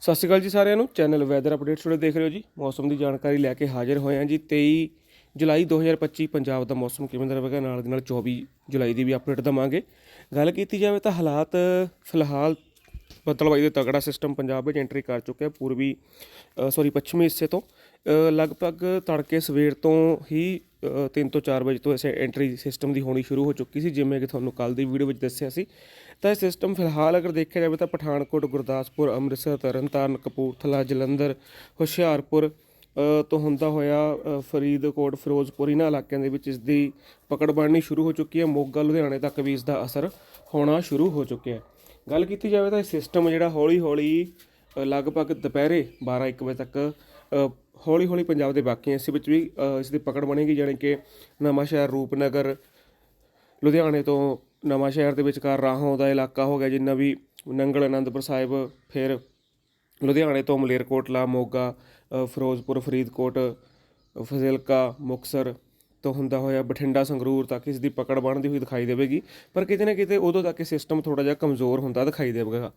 ਸਤਿ ਸ਼੍ਰੀ ਅਕਾਲ ਜੀ ਸਾਰਿਆਂ ਨੂੰ। ਚੈਨਲ ਵੈਦਰ ਅਪਡੇਟਸ ਤੁਹਾਡੇ ਦੇਖ ਰਹੇ ਹੋ ਜੀ। ਮੌਸਮ ਦੀ ਜਾਣਕਾਰੀ ਲੈ ਕੇ ਹਾਜ਼ਰ ਹੋਏ ਹਾਂ ਜੀ। 23 ਜੁਲਾਈ 2025 ਪੰਜਾਬ ਦਾ ਮੌਸਮ ਕਿਵੇਂ ਦਾ ਰਹੇਗਾ? ਨਾਲ ਦੀ ਨਾਲ 24 ਜੁਲਾਈ ਦੀ ਵੀ ਅਪਡੇਟ ਦਵਾਂਗੇ। ਗੱਲ ਕੀਤੀ ਜਾਵੇ ਤਾਂ ਹਾਲਾਤ ਫਿਲਹਾਲ ਬੱਦਲਵਾਈ ਦੇ ਤਗੜਾ ਸਿਸਟਮ ਪੰਜਾਬ ਵਿੱਚ ਐਂਟਰੀ ਕਰ ਚੁੱਕਿਆ ਪੂਰਬੀ ਸੌਰੀ ਪੱਛਮੀ ਹਿੱਸੇ ਤੋਂ। ਲਗਭਗ ਤੜਕੇ ਸਵੇਰ ਤੋਂ ਹੀ 3 ਤੋਂ 4 ਵਜੇ ਤੋਂ ਐਸੇ ਐਂਟਰੀ ਸਿਸਟਮ ਦੀ ਹੋਣੀ ਸ਼ੁਰੂ ਹੋ ਚੁੱਕੀ ਸੀ, ਜਿਵੇਂ ਕਿ ਤੁਹਾਨੂੰ ਕੱਲ ਦੀ ਵੀਡੀਓ ਵਿੱਚ ਦੱਸਿਆ ਸੀ। ਤਾਂ ਇਹ ਸਿਸਟਮ ਫਿਲਹਾਲ ਅਗਰ ਦੇਖਿਆ ਜਾਵੇ ਤਾਂ ਪਠਾਨਕੋਟ, ਗੁਰਦਾਸਪੁਰ, ਅੰਮ੍ਰਿਤਸਰ, ਤਰਨਤਾਰਨ, ਕਪੂਰਥਲਾ, ਜਲੰਧਰ, ਹੁਸ਼ਿਆਰਪੁਰ ਤੋਂ ਹੁੰਦਾ ਹੋਇਆ ਫਰੀਦਕੋਟ, ਫਿਰੋਜ਼ਪੁਰ ਇਹਨਾਂ ਇਲਾਕਿਆਂ ਦੇ ਵਿੱਚ ਇਸ ਦੀ ਪਕੜ ਬਣਨੀ ਸ਼ੁਰੂ ਹੋ ਚੁੱਕੀ ਹੈ। ਮੋਗਾ, ਲੁਧਿਆਣੇ ਤੱਕ ਵੀ ਇਸ ਦਾ ਅਸਰ ਹੋਣਾ ਸ਼ੁਰੂ ਹੋ ਚੁੱਕਿਆ ਹੈ। ਗੱਲ ਕੀਤੀ ਜਾਵੇ ਤਾਂ ਇਹ ਸਿਸਟਮ ਜਿਹੜਾ ਹੌਲੀ ਹੌਲੀ ਲਗਭਗ ਦੁਪਹਿਰੇ 12 1 ਵਜੇ ਤੱਕ ਹੌਲੀ ਹੌਲੀ ਪੰਜਾਬ ਦੇ ਬਾਕੀ ਹਿੱਸੇ ਵਿੱਚ ਵੀ ਇਸ ਦੀ ਪਕੜ ਬਣੇਗੀ, ਜਾਣੀ ਕਿ ਨਵਾਂਸ਼ਹਿਰ ਰੂਪਨਗਰ, ਲੁਧਿਆਣੇ ਤੋਂ ਨਵਾਂਸ਼ਹਿਰ ਦੇ ਵਿਚਕਾਰ ਰਾਹੋਂ ਦਾ ਇਲਾਕਾ ਹੋ ਗਿਆ, ਜਿੰਨਾ ਵੀ ਨੰਗਲ ਆਨੰਦਪੁਰ ਸਾਹਿਬ, ਫਿਰ ਲੁਧਿਆਣੇ ਤੋਂ ਮਲੇਰਕੋਟਲਾ, ਮੋਗਾ ਫਿਰੋਜ਼ਪੁਰ, ਫਰੀਦਕੋਟ, ਫਜ਼ਿਲਕਾ ਫਾਜ਼ਿਲਕਾ ਮੁਕਸਰ ਤੋਂ ਹੁੰਦਾ ਹੋਇਆ ਬਠਿੰਡਾ ਸੰਗਰੂਰ ਤੱਕ ਇਸ ਦੀ ਪਕੜ ਬਣਦੀ ਹੋਈ ਦਿਖਾਈ ਦੇਵੇਗੀ, ਪਰ ਕਿਤੇ ਨਾ ਕਿਤੇ ਉਦੋਂ ਤੱਕ ਇਹ ਸਿਸਟਮ ਥੋੜਾ ਜਿਹਾ ਕਮਜ਼ੋਰ ਹੁੰਦਾ ਦਿਖਾਈ ਦੇਵੇਗਾ।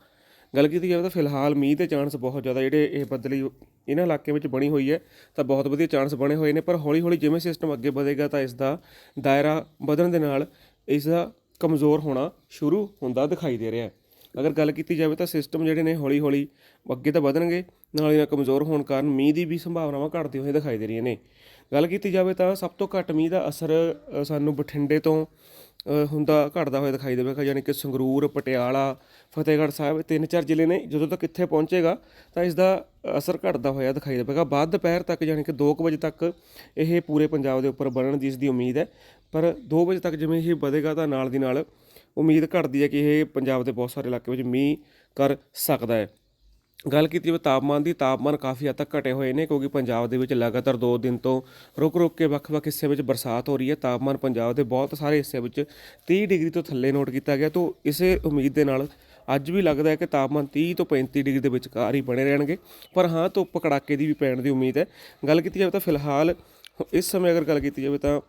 ਗੱਲ ਕੀਤੀ ਜਾਵੇ ਤਾਂ ਫਿਲਹਾਲ ਮੀਂਹ ਦੇ ਚਾਂਸ ਬਹੁਤ ਜ਼ਿਆਦਾ, ਜਿਹੜੇ ਇਹ ਬਦਲੀ ਇਹਨਾਂ ਇਲਾਕੇ ਵਿੱਚ ਬਣੀ ਹੋਈ ਹੈ, ਤਾਂ ਬਹੁਤ ਵਧੀਆ ਚਾਂਸ ਬਣੇ ਹੋਏ ਨੇ, ਪਰ ਹੌਲੀ ਹੌਲੀ ਜਿਵੇਂ ਸਿਸਟਮ ਅੱਗੇ ਵਧੇਗਾ ਤਾਂ ਇਸ ਦਾ ਦਾਇਰਾ ਵਧਣ ਦੇ ਨਾਲ ਇਸ ਦਾ ਕਮਜ਼ੋਰ ਹੋਣਾ ਸ਼ੁਰੂ ਹੁੰਦਾ ਦਿਖਾਈ ਦੇ ਰਿਹਾ ਹੈ। ਅਗਰ ਗੱਲ ਕੀਤੀ ਜਾਵੇ ਤਾਂ ਸਿਸਟਮ ਜਿਹੜੇ ਨੇ ਹੌਲੀ ਹੌਲੀ ਅੱਗੇ ਤਾਂ ਵਧਣਗੇ ਨਾਲ ਹੀ ਨਾਲ ਕਮਜ਼ੋਰ ਹੋਣ ਕਾਰਨ ਮੀਂਹ ਦੀ ਵੀ ਸੰਭਾਵਨਾਵਾਂ ਘਟਦੀ ਹੋਈ ਦਿਖਾਈ ਦੇ ਰਹੀਆਂ ਨੇ। ਗੱਲ ਕੀਤੀ ਜਾਵੇ ਤਾਂ ਸਭ ਤੋਂ ਘੱਟ ਮੀਂਹ ਦਾ ਅਸਰ ਸਾਨੂੰ ਬਠਿੰਡੇ ਤੋਂ ਹੁੰਦਾ ਘਟਦਾ ਹੋਇਆ ਦਿਖਾਈ ਦੇਵੇਗਾ, ਯਾਨੀ ਕਿ ਸੰਗਰੂਰ, ਪਟਿਆਲਾ, ਫਤਿਹਗੜ੍ਹ ਸਾਹਿਬ ਤਿੰਨ ਚਾਰ ਜ਼ਿਲ੍ਹੇ ਨੇ। ਜਦੋਂ ਤੱਕ ਇੱਥੇ ਪਹੁੰਚੇਗਾ ਤਾਂ ਇਸ ਦਾ ਅਸਰ ਘਟਦਾ ਹੋਇਆ ਦਿਖਾਈ ਦੇਵੇਗਾ। ਬਾਅਦ ਦੁਪਹਿਰ ਤੱਕ ਯਾਨੀ ਕਿ 2 ਵਜੇ ਤੱਕ ਇਹ ਪੂਰੇ ਪੰਜਾਬ ਦੇ ਉੱਪਰ ਬਣਨ ਦੀ ਇਸ ਦੀ ਉਮੀਦ ਹੈ। ਪਰ 2 ਵਜੇ ਤੱਕ ਜਿਵੇਂ ਇਹ ਵਧੇਗਾ ਤਾਂ ਨਾਲ ਦੀ ਨਾਲ ਉਮੀਦ ਘਟਦੀ ਹੈ ਕਿ ਇਹ ਪੰਜਾਬ ਦੇ ਬਹੁਤ ਸਾਰੇ ਇਲਾਕੇ ਵਿੱਚ ਮੀਂਹ ਕਰ ਸਕਦਾ ਹੈ। ਗੱਲ ਕੀਤੀ ਜਾਵੇ ਤਾਪਮਾਨ ਦੀ, ਤਾਪਮਾਨ ਕਾਫੀ ਹੱਦ ਤੱਕ ਘਟੇ ਹੋਏ ਨੇ ਕਿਉਂਕਿ ਪੰਜਾਬ ਦੇ ਵਿੱਚ ਲਗਾਤਾਰ 2 ਦਿਨ ਤੋਂ ਰੁਕ ਰੁਕ ਕੇ ਵੱਖ-ਵੱਖ ਹਿੱਸੇ ਵਿੱਚ ਬਰਸਾਤ ਹੋ ਰਹੀ ਹੈ। ਤਾਪਮਾਨ ਪੰਜਾਬ ਦੇ ਬਹੁਤ ਸਾਰੇ ਹਿੱਸੇ ਵਿੱਚ 30 ਡਿਗਰੀ ਤੋਂ ਥੱਲੇ ਨੋਟ ਕੀਤਾ ਗਿਆ। ਤੋਂ ਇਸੇ ਉਮੀਦ ਦੇ ਨਾਲ ਅੱਜ ਵੀ ਲੱਗਦਾ ਹੈ ਕਿ ਤਾਪਮਾਨ 30 ਤੋਂ 35 ਡਿਗਰੀ ਦੇ ਵਿਚਕਾਰ ਹੀ ਬਣੇ ਰਹਿਣਗੇ। ਪਰ ਹਾਂ, ਧੁੱਪ ਕੜਾਕੇ ਦੀ ਵੀ ਪੈਣ ਦੀ ਉਮੀਦ ਹੈ। ਗੱਲ ਕੀਤੀ ਜਾਵੇ ਤਾਂ ਫਿਲਹਾਲ ਇਸ ਸਮੇਂ ਅਗਰ ਗੱਲ ਕੀਤੀ ਜਾਵੇ ਤਾਂ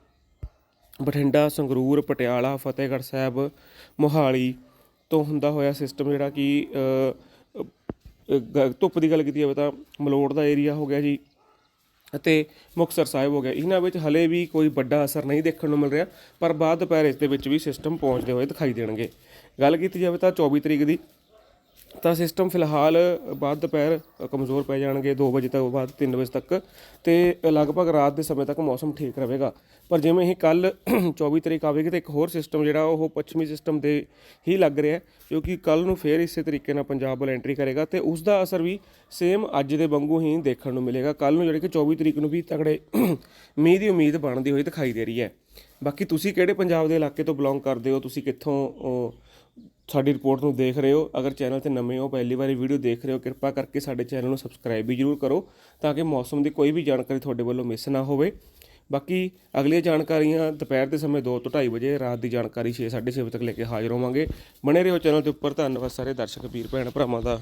ਬਠਿੰਡਾ, ਸੰਗਰੂਰ, ਪਟਿਆਲਾ, ਫਤਿਹਗੜ੍ਹ ਸਾਹਿਬ, ਮੋਹਾਲੀ ਤੋਂ ਹੁੰਦਾ ਹੋਇਆ ਸਿਸਟਮ ਜਿਹੜਾ ਕਿ ਧੁੱਪ ਦੀ ਗੱਲ ਕੀਤੀ ਜਾਵੇ ਤਾਂ ਮਲੋੜ ਦਾ ਏਰੀਆ ਹੋ ਗਿਆ ਜੀ ਅਤੇ ਮੁਕਤਸਰ ਸਾਹਿਬ ਹੋ ਗਿਆ। ਇਹਨਾਂ ਵਿੱਚ ਹਲੇ ਵੀ ਕੋਈ ਵੱਡਾ ਅਸਰ ਨਹੀਂ ਦੇਖਣ ਨੂੰ ਮਿਲ ਰਿਹਾ, ਪਰ ਬਾਅਦ ਦੁਪਹਿਰ ਇਸ ਦੇ ਵਿੱਚ ਵੀ ਸਿਸਟਮ ਪਹੁੰਚਦੇ ਹੋਏ ਦਿਖਾਈ ਦੇਣਗੇ। ਗੱਲ ਕੀਤੀ ਜਾਵੇ ਤਾਂ 24 ਤਰੀਕ ਦੀ ਤਾਂ ਸਿਸਟਮ ਫਿਲਹਾਲ ਬਾਅਦ ਦੁਪਹਿਰ ਕਮਜ਼ੋਰ ਪੈ ਜਾਣਗੇ 2 ਵਜੇ ਤੋਂ ਬਾਅਦ 3 ਵਜੇ ਤੱਕ ਤੇ ਲਗਭਗ ਰਾਤ ਦੇ ਸਮੇਂ ਤੱਕ ਮੌਸਮ ਠੀਕ ਰਹੇਗਾ। ਪਰ ਜਿਵੇਂ ਹੀ ਕੱਲ 24 ਤਰੀਕ ਆਵੇਗੀ ਤਾਂ ਇੱਕ ਹੋਰ ਸਿਸਟਮ ਜਿਹੜਾ ਉਹ ਪੱਛਮੀ ਸਿਸਟਮ ਦੇ ਹੀ ਲੱਗ ਰਿਹਾ ਕਿਉਂਕਿ ਕੱਲ ਨੂੰ ਫੇਰ ਇਸੇ ਤਰੀਕੇ ਨਾਲ ਪੰਜਾਬ ਵੱਲ ਐਂਟਰੀ ਕਰੇਗਾ ਤੇ ਉਸ ਦਾ ਅਸਰ ਵੀ ਸੇਮ ਅੱਜ ਦੇ ਵਾਂਗੂ ਹੀ ਦੇਖਣ ਨੂੰ ਮਿਲੇਗਾ। ਕੱਲ ਨੂੰ ਜਿਹੜੇ ਕਿ 24 ਤਰੀਕ ਨੂੰ ਵੀ ਤਗੜੇ ਮੀਂਹ ਦੀ ਉਮੀਦ ਬਣਦੀ ਹੋਈ ਦਿਖਾਈ ਦੇ ਰਹੀ ਹੈ। ਬਾਕੀ ਤੁਸੀਂ ਕਿਹੜੇ ਪੰਜਾਬ ਦੇ ਇਲਾਕੇ ਤੋਂ ਬਿਲੋਂਗ ਕਰਦੇ ਹੋ? ਤੁਸੀਂ ਕਿੱਥੋਂ ਸਾਡੀ ਰਿਪੋਰਟ ਨੂੰ ਦੇਖ ਰਹੇ ਹੋ। ਅਗਰ ਚੈਨਲ ਤੇ ਨਵੇਂ ਹੋ, ਪਹਿਲੀ ਵਾਰੀ ਵੀਡੀਓ ਦੇਖ ਰਹੇ ਹੋ, ਕਿਰਪਾ ਕਰਕੇ ਸਾਡੇ ਚੈਨਲ ਨੂੰ ਸਬਸਕ੍ਰਾਈਬ ਵੀ ਜਰੂਰ ਕਰੋ ਤਾਂ ਕਿ ਮੌਸਮ ਦੀ ਕੋਈ ਵੀ ਜਾਣਕਾਰੀ ਤੁਹਾਡੇ ਵੱਲੋਂ ਮਿਸ ਨਾ ਹੋਵੇ। ਬਾਕੀ ਅਗਲੀਆਂ ਜਾਣਕਾਰੀਆਂ ਦੁਪਹਿਰ ਦੇ ਸਮੇਂ 2 ਤੋਂ 2:30 ਵਜੇ, ਰਾਤ ਦੀ ਜਾਣਕਾਰੀ 6:30 ਵਜੇ ਤੱਕ ਲੈ ਕੇ ਹਾਜ਼ਰ ਹੋਵਾਂਗੇ। ਬਣੇ ਰਹੋ ਚੈਨਲ ਦੇ ਉੱਪਰ। ਧੰਨਵਾਦ ਸਾਰੇ ਦਰਸ਼ਕ, ਵੀਰ, ਭੈਣ, ਭਰਾਵਾਂ ਦਾ।